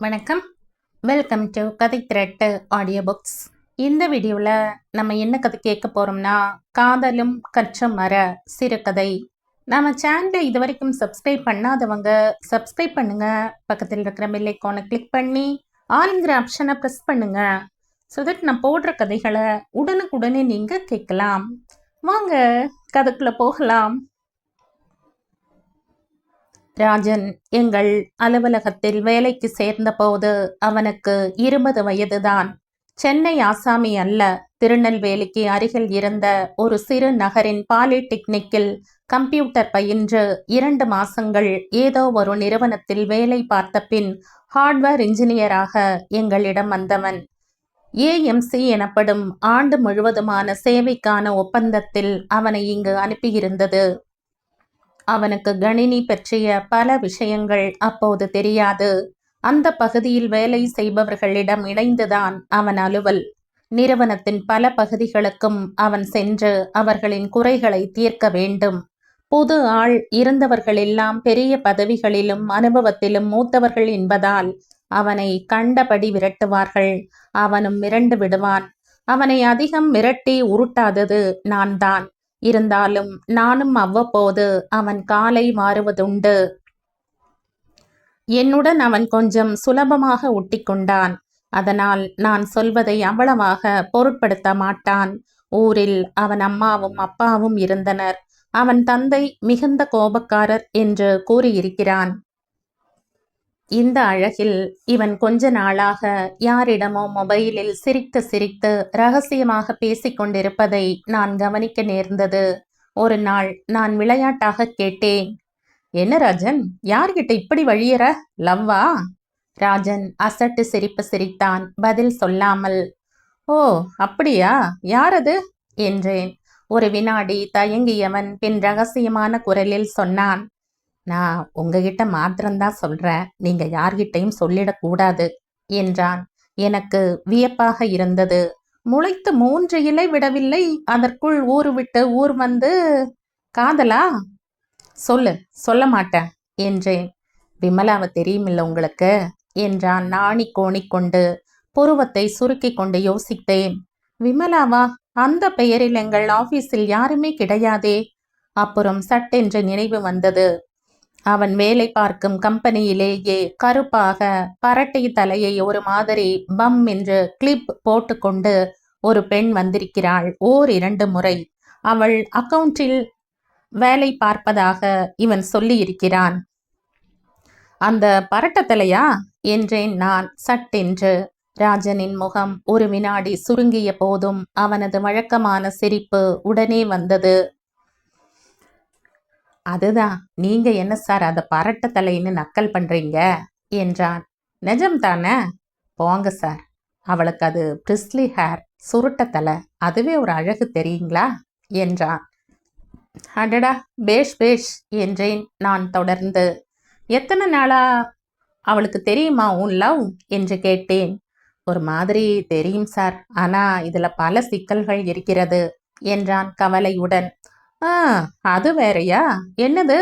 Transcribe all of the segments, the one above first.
வணக்கம். Welcome to கதை திரட்டு audio books இந்த வீடியோவில் நம்ம என்ன கதை கேட்க போகிறோம்னா காதலும் கற்ற மர சிறுகதை. நம்ம சேனலை இது வரைக்கும் சப்ஸ்கிரைப் பண்ணாதவங்க சப்ஸ்கிரைப் பண்ணுங்கள் பக்கத்தில் இருக்கிற பெல் கிளிக் பண்ணி ஆளுங்கிற ஆப்ஷனை ப்ரெஸ் பண்ணுங்கள் ஸோ தட் நான் போடுற கதைகளை உடனுக்குடனே நீங்கள் கேட்கலாம். வாங்க கதைக்குள்ளே போகலாம். ராஜன் எங்கள் அலுவலகத்தில் வேலைக்கு சேர்ந்தபோது அவனுக்கு இருபது வயதுதான். சென்னை ஆசாமி அல்ல திருநெல்வேலிக்கு அருகில் இருந்த ஒரு சிறு நகரின் பாலிடெக்னிக்கில் கம்ப்யூட்டர் பயின்று இரண்டு மாசங்கள் ஏதோ ஒரு நிறுவனத்தில் வேலை பார்த்த பின் ஹார்ட்வேர் இன்ஜினியராக எங்களிடம் வந்தவன். ஏஎம்சி எனப்படும் ஆண்டு முழுவதுமான சேவைக்கான ஒப்பந்தத்தில் அவனை இங்கு அனுப்பியிருந்தது. அவனுக்கு கணினி பற்றிய பல விஷயங்கள் அப்போது தெரியாது. அந்த பகுதியில் வேலை செய்பவர்களிடம் இணைந்துதான் அவன் அலுவல். நிறுவனத்தின் பல பகுதிகளுக்கும் அவன் சென்று அவர்களின் குறைகளை தீர்க்க வேண்டும். புது ஆள் இருந்தவர்களெல்லாம் பெரிய பதவிகளிலும் அனுபவத்திலும் மூத்தவர்கள் என்பதால் அவனை கண்டபடி விரட்டுவார்கள். அவனும் மிரண்டு விடுவான். அவனை அதிகம் மிரட்டி உருட்டாதது நான் தான் இருந்தாலும் நானும் அவ்வப்போது அவன் காலை மாறுவதுண்டு. என்னுடன் அவன் கொஞ்சம் சுலபமாக ஒட்டிக்கொண்டான். அதனால் நான் சொல்வதை அவ்வளவாக பொருட்படுத்த மாட்டான். ஊரில் அவன் அம்மாவும் அப்பாவும் இருந்தனர். அவன் தந்தை மிகுந்த கோபக்காரர் என்று கூறியிருக்கிறான். இந்த அழகில் இவன் கொஞ்ச நாளாக யாரிடமோ மொபைலில் சிரித்து சிரித்து ரகசியமாக பேசிக்கொண்டிருப்பதை நான் கவனிக்க நேர்ந்தது. ஒரு நாள் நான் விளையாட்டாக கேட்டேன். என்ன ராஜன் யார்கிட்ட இப்படி வழியற? லவ்வா? ராஜன் அசட்டு சிரிப்பு சிரித்தான் பதில் சொல்லாமல். ஓ அப்படியா? யாரது? என்றேன். ஒரு வினாடி தயங்கியவன் பின் ரகசியமான குரலில் சொன்னான். நான் உங்ககிட்ட மாத்திரம்தான் சொல்றேன். நீங்க யார்கிட்டையும் சொல்லிடக்கூடாது என்றான். எனக்கு வியப்பாக இருந்தது. முளைத்து மூன்று இலை விடவில்லை. அதற்குள் ஊர் விட்டு ஊர் வந்து காதலா? சொல்லு சொல்ல மாட்டேன் என்றேன். விமலாவை தெரியுமில்ல உங்களுக்கு? என்றான் நாணி கோணிக்கொண்டு. புருவத்தை சுருக்கிக் கொண்டு யோசித்தேன். விமலாவா? அந்த பெயரில் எங்கள் ஆபீஸில் யாருமே கிடையாதே. அப்புறம் சட்டென்று நினைவு வந்தது. அவன் வேலை பார்க்கும் கம்பெனியிலேயே கருப்பாக பரட்டை தலையை ஒரு மாதிரி பம் என்று கிளிப் போட்டுக்கொண்டு ஒரு பெண் வந்திருக்கிறாள். ஓர் இரண்டு முறை. அவள் அக்கவுண்டில் வேலை பார்ப்பதாக இவன் சொல்லியிருக்கிறான். அந்த பரட்டத்தலையா என்றேன் நான் சட்டென்று. ராஜனின் முகம் ஒரு வினாடி சுருங்கிய போதும் அவனது வழக்கமான சிரிப்பு உடனே வந்தது. அதுதான். நீங்க என்ன சார் அதை பரட்ட தலைன்னு நக்கல் பண்றீங்க? என்றான். நிஜம் தானே? போங்க சார். அவளுக்கு அது பிரிஸ்லி ஹேர் சுருட்ட தலை. அதுவே ஒரு அழகு தெரியுங்களா? என்றான். அடடா பேஷ் பேஷ் என்றேன் நான் தொடர்ந்து. எத்தனை நாளா? அவளுக்கு தெரியுமா உன் லவ்? என்று கேட்டேன். ஒரு மாதிரி தெரியும் சார். ஆனா இதுல பல சிக்கல்கள் இருக்கிறது என்றான் கவலையுடன். ஆ அது வேறயா? என்னது?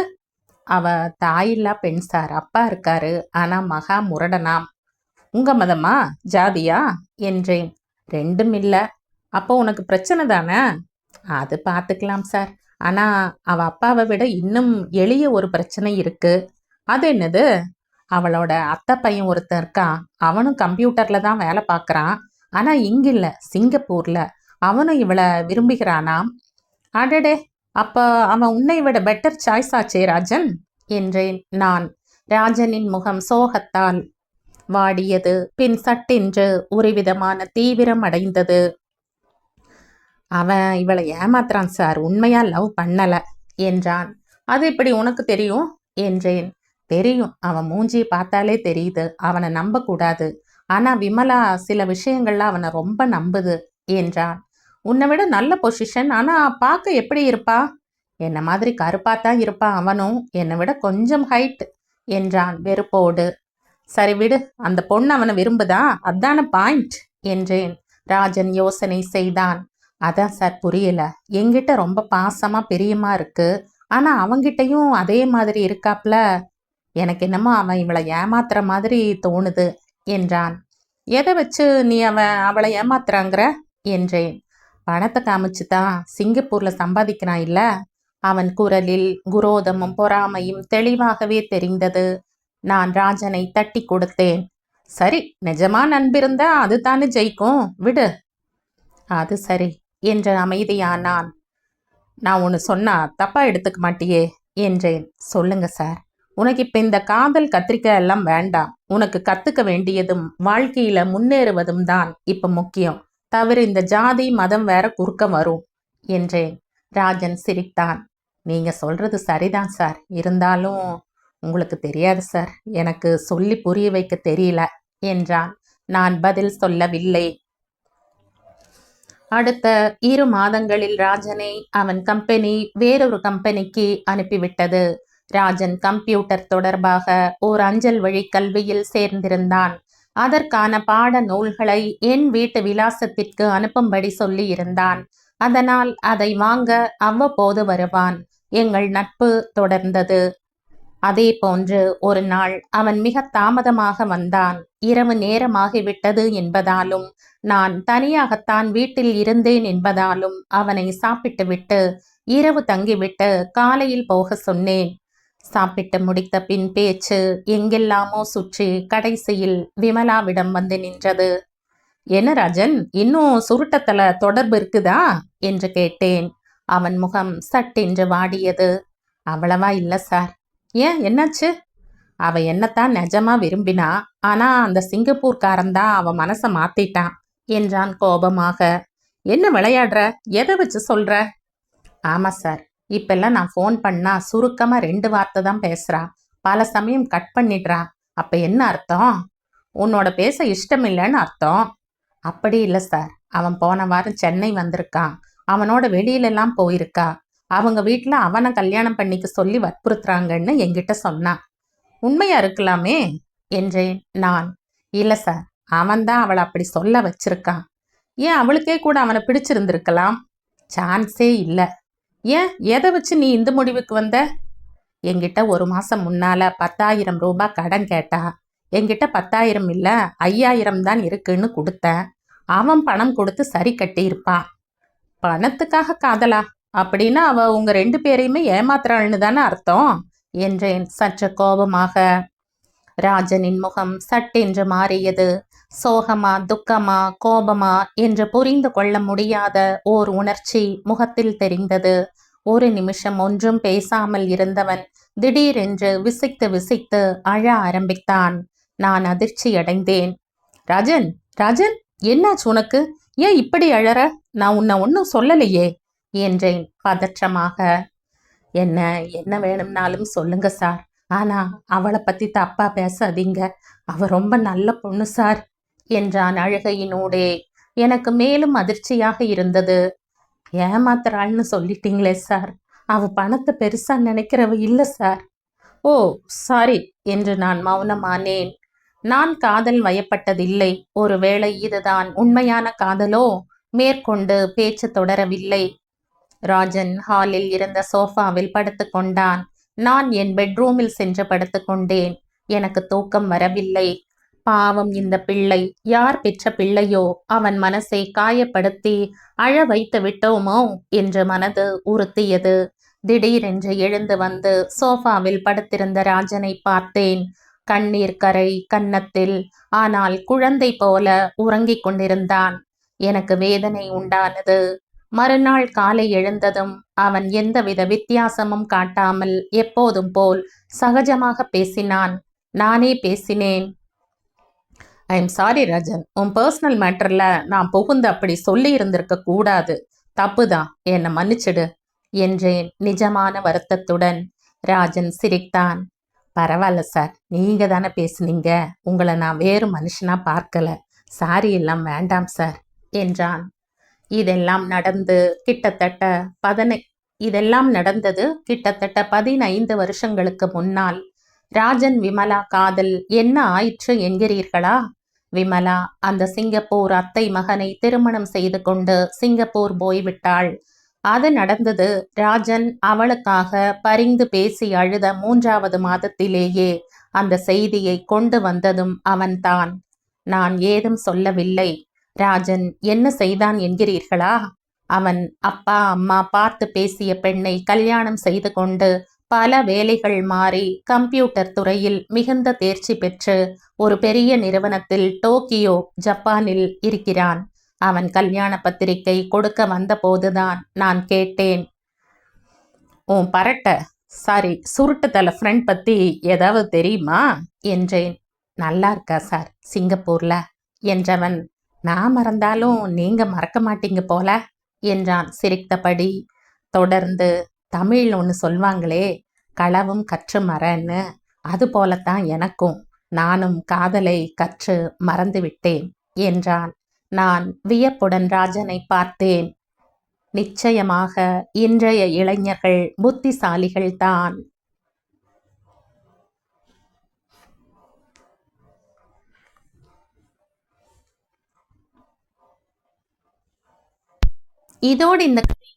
அவ தாயில்லா பெண் சார் அப்பா இருக்காரு. ஆனா மகா முரடனாம். உங்க மதமா? ஜாதியா? என்றேன். ரெண்டும் இல்லை. அப்போ உனக்கு பிரச்சனை தானே? அது பார்த்துக்கலாம் சார். ஆனா அவ அப்பாவை விட இன்னும் எளிய ஒரு பிரச்சனை இருக்கு. அது என்னது? அவளோட அத்தை பையன் ஒருத்தன் இருக்கான். அவனும் கம்ப்யூட்டர்ல தான் வேலை பார்க்குறான் ஆனா இங்க இல்லை சிங்கப்பூர்ல. அவனும் இவளை விரும்புகிறானாம். அடடே! அப்ப அவன் உன்னை விட பெட்டர் சாய்ஸ் ஆச்சே ராஜன்? என்றேன் நான். ராஜனின் முகம் சோகத்தால் வாடியது. பின் சட்டென்று ஒரு விதமான தீவிரம் அடைந்தது. அவன் இவளை ஏமாத்துறான் சார் உண்மையா லவ் பண்ணல என்றான். அது இப்படி உனக்கு தெரியும்? என்றேன். தெரியும். அவன் மூஞ்சி பார்த்தாலே தெரியுது. அவனை நம்பக்கூடாது. ஆனால் ஆனா விமலா சில விஷயங்கள்ல அவனை ரொம்ப நம்புது என்றான். உன்னை விட நல்ல பொசிஷன் ஆனா பார்க்க எப்படி இருப்பா? என்னை மாதிரி கருப்பாத்தான் இருப்பான் அவனும். என்னை விட கொஞ்சம் ஹைட் என்றான் வெறுப்போடு. சரி விடு அந்த பொண்ணு அவனை விரும்புதா? அதான பாயிண்ட் என்றேன். ராஜன் யோசனை செய்தான். அதான் சார் புரியல. என்கிட்ட ரொம்ப பாசமா பிரியமா இருக்கு. ஆனா அவங்கிட்டையும் அதே மாதிரி இருக்காப்ல. எனக்கு என்னமோ அவன் இவளை ஏமாத்துற மாதிரி தோணுது என்றான். எதை வச்சு நீ அவன் அவளை ஏமாத்துறாங்கிற? என்றேன். பணத்தை காமிச்சு தான் சிங்கப்பூரில் சம்பாதிக்கிறான் இல்ல? அவன் குரலில் குரோதமும் பொறாமையும் தெளிவாகவே தெரிந்தது. நான் ராஜனை தட்டி கொடுத்தேன். சரி நிஜமா நண்பிருந்தா அது தானே ஜெயிக்கும். விடு. அது சரி என்ற அமைதியானான். நான் ஒன்று சொன்னா தப்பா எடுத்துக்க மாட்டியே என்றேன். சொல்லுங்க சார். உனக்கு இப்போ இந்த காதல் கத்திரிக்காய் எல்லாம் வேண்டாம். உனக்கு கற்றுக்க வேண்டியதும் வாழ்க்கையில் முன்னேறுவதும் தான் இப்போ முக்கியம். தவிர இந்த ஜாதி மதம் வேற குறுக்க வரும் என்றேன் ராஜன் சிரித்தான். நீங்க சொல்றது சரிதான் சார். இருந்தாலும் உங்களுக்கு தெரியாது சார். எனக்கு சொல்லி புரிய வைக்க தெரியல என்றான். நான் பதில் சொல்லவில்லை. அடுத்த இரு மாதங்களில் ராஜனை அவன் கம்பெனி வேறொரு கம்பெனிக்கு அனுப்பிவிட்டது. ராஜன் கம்ப்யூட்டர் தொடர்பாக ஓர் அஞ்சல் வழி கல்வியில் சேர்ந்திருந்தான். அதற்கான பாட நூல்களை என் வீட்டு விலாசத்திற்கு அனுப்பும்படி சொல்லியிருந்தான். அதனால் அதை வாங்க அவ்வப்போது வருவான். எங்கள் நட்பு தொடர்ந்தது. அதே போன்று ஒரு நாள் அவன் மிக தாமதமாக வந்தான். இரவு நேரமாகிவிட்டது என்பதாலும் நான் தனியாகத்தான் வீட்டில் இருந்தேன் என்பதாலும் அவனை சாப்பிட்டுவிட்டு இரவு தங்கிவிட்டு காலையில் போக சொன்னேன். சாப்பிட்டு முடித்த பின் பேச்சு எங்கெல்லாமோ சுற்றி கடைசியில் விமலாவிடம் வந்து நின்றது. என்ன ராஜன் இன்னும் சுருட்டத்துல தொடர்பு இருக்குதா? என்று கேட்டேன். அவன் முகம் சட்டென்று வாடியது. அவ்வளவா இல்லை சார். ஏன்? என்னாச்சு? அவ என்னத்தான் நிஜமா விரும்பினா ஆனா அந்த சிங்கப்பூர்காரன் தான் அவ மனசை மாத்திட்டான் என்றான் கோபமாக. என்ன விளையாடுற? எதை வச்சு சொல்ற? ஆமா சார். இப்பெல்லாம் நான் ஃபோன் பண்ணா சுருக்கமா ரெண்டு வார்த்தை தான் பேசுகிறா பல சமயம் கட் பண்ணிடுறா. அப்ப என்ன அர்த்தம்? உன்னோட பேச இஷ்டம் இல்லைன்னு அர்த்தம். அப்படி இல்லை சார் அவன் போன வாரம் சென்னை வந்திருக்கான். அவனோட வெளியிலெல்லாம் போயிருக்கா. அவங்க வீட்டில் அவனை கல்யாணம் பண்ணிக்க சொல்லி வற்புறுத்துறாங்கன்னு என்கிட்ட சொன்னான் உண்மையா இருக்கலாமே? என்றேன் நான். இல்லை சார் அவன்தான் அவளை அப்படி சொல்ல வச்சிருக்கான். ஏன் அவளுக்கே கூட அவனை பிடிச்சிருந்திருக்கலாம்? சான்ஸே இல்லை. ஏன்? எதை வச்சு நீ இந்த முடிவுக்கு வந்த? என்கிட்ட ஒரு மாசம் முன்னால பத்தாயிரம் ரூபாய் கடன் கேட்டா. என்கிட்ட பத்தாயிரம் இல்ல ஐயாயிரம் தான் இருக்குன்னு கொடுத்தேன். அவன் பணம் கொடுத்து சரி கட்டியிருப்பான். பணத்துக்காக காதலா? அப்படின்னா அவ உங்க ரெண்டு பேரையுமே ஏமாத்துறாள்னு தானே அர்த்தம்? என்றேன் சற்று கோபமாக. ராஜனின் முகம் சட்டென்று மாறியது. சோகமா துக்கமா கோபமா என்று புரிந்து கொள்ள முடியாத ஓர் உணர்ச்சி முகத்தில் தெரிந்தது. ஒரு நிமிஷம் ஒன்றும் பேசாமல் இருந்தவன் திடீரென்று விசித்து விசித்து அழ ஆரம்பித்தான். நான் அதிர்ச்சி அடைந்தேன். ராஜன் ராஜன் என்னாச்சு உனக்கு? ஏன் இப்படி அழற? நான் உன்னை ஒன்றும் சொல்லலையே என்றேன் பதற்றமாக. என்ன என்ன வேணும்னாலும் சொல்லுங்க சார். ஆனா அவளை பத்தி தப்பா பேசாதீங்க. அவ ரொம்ப நல்ல பொண்ணு சார். என்றான் அழுகையினூடே. எனக்கு மேலும் அதிர்ச்சியாக இருந்தது. ஏமாத்துறாள்னு சொல்லிட்டீங்களே சார். அவ பணத்தை பெருசா நினைக்கிறவ இல்லை சார். ஓ சாரி என்று நான் மௌனமானேன். நான் காதல் வயப்பட்டதில்லை. ஒருவேளை இதுதான் உண்மையான காதலோ? மேற்கொண்டு பேச்சு தொடரவில்லை. ராஜன் ஹாலில் இருந்த சோஃபாவில் படுத்துக்கொண்டான் நான் என் பெட்ரூமில் சென்று படுத்துக்கொண்டேன் எனக்கு தூக்கம் வரவில்லை. பாவம் இந்த பிள்ளை. யார் பெற்ற பிள்ளையோ அவன் மனசை காயப்படுத்தி அழ வைத்து விட்டோமோ என்று மனது உறுத்தியது. திடீரென்று எழுந்து வந்து சோஃபாவில் படுத்திருந்த ராஜனை பார்த்தேன். கண்ணீர் கரை கன்னத்தில். ஆனால் குழந்தை போல உறங்கிக் கொண்டிருந்தான். எனக்கு வேதனை உண்டானது. மறுநாள் காலை எழுந்ததும் அவன் எந்தவித வித்தியாசமும் காட்டாமல் எப்போதும் போல் சகஜமாக பேசினான். நானே பேசினேன். ஐ எம் சாரி ராஜன் உன் பர்சனல் மேட்டர்ல நான் புகுந்து அப்படி சொல்லி இருந்திருக்க கூடாது. தப்புதான். என்னை மன்னிச்சிடு என்றேன் நிஜமான வருத்தத்துடன். ராஜன் சிரித்தான். பரவாயில்ல சார் நீங்க தானே பேசுனீங்க. உங்களை நான் வேறு மனுஷனா பார்க்கல. சாரி எல்லாம் வேண்டாம் சார் என்றான். இதெல்லாம் நடந்து கிட்டத்தட்ட பதினை இதெல்லாம் நடந்தது கிட்டத்தட்ட பதினைந்து வருஷங்களுக்கு முன்னால். ராஜன் விமலா காதல் என்ன ஆயிற்று என்கிறீர்களா? விமலா அந்த சிங்கப்பூர் அத்தை மகனை திருமணம் செய்து கொண்டு சிங்கப்பூர் போய்விட்டாள். அது நடந்தது ராஜன் அவளுக்காக பரிந்து பேசி அழுத மூன்றாவது மாதத்திலேயே அந்த செய்தியை கொண்டு வந்ததும் அவன்தான். நான் ஏதும் சொல்லவில்லை. ராஜன் என்ன செய்தான் என்கிறீர்களா? அவன் அப்பா அம்மா பார்த்து பேசிய பெண்ணை கல்யாணம் செய்து கொண்டு பல வேலைகள் மாறி கம்ப்யூட்டர் துறையில் மிகுந்த தேர்ச்சி பெற்று ஒரு பெரிய நிறுவனத்தில் டோக்கியோ ஜப்பானில் இருக்கிறான். அவன் கல்யாண பத்திரிகை கொடுக்க வந்தபோதுதான் நான் கேட்டேன். உன் பரட்ட சாரி சுருட்டு தலை ஃப்ரெண்ட் பத்தி ஏதாவது தெரியுமா? என்றேன். நல்லா இருக்கா சார் சிங்கப்பூர்ல? என்றவன் நான் மறந்தாலும் நீங்க மறக்க மாட்டீங்க போல என்றான் சிரித்தபடி. தொடர்ந்து தமிழ் ஒன்று சொல்வாங்களே களவும் கற்று மறன்னு. அது போலத்தான் எனக்கும். நானும் காதலை கற்று மறந்து விட்டேன் என்றான். நான் வியப்புடன் ராஜனை பார்த்தேன். நிச்சயமாக இன்றைய இளைஞர்கள் புத்திசாலிகள்தான் இதோடு இந்த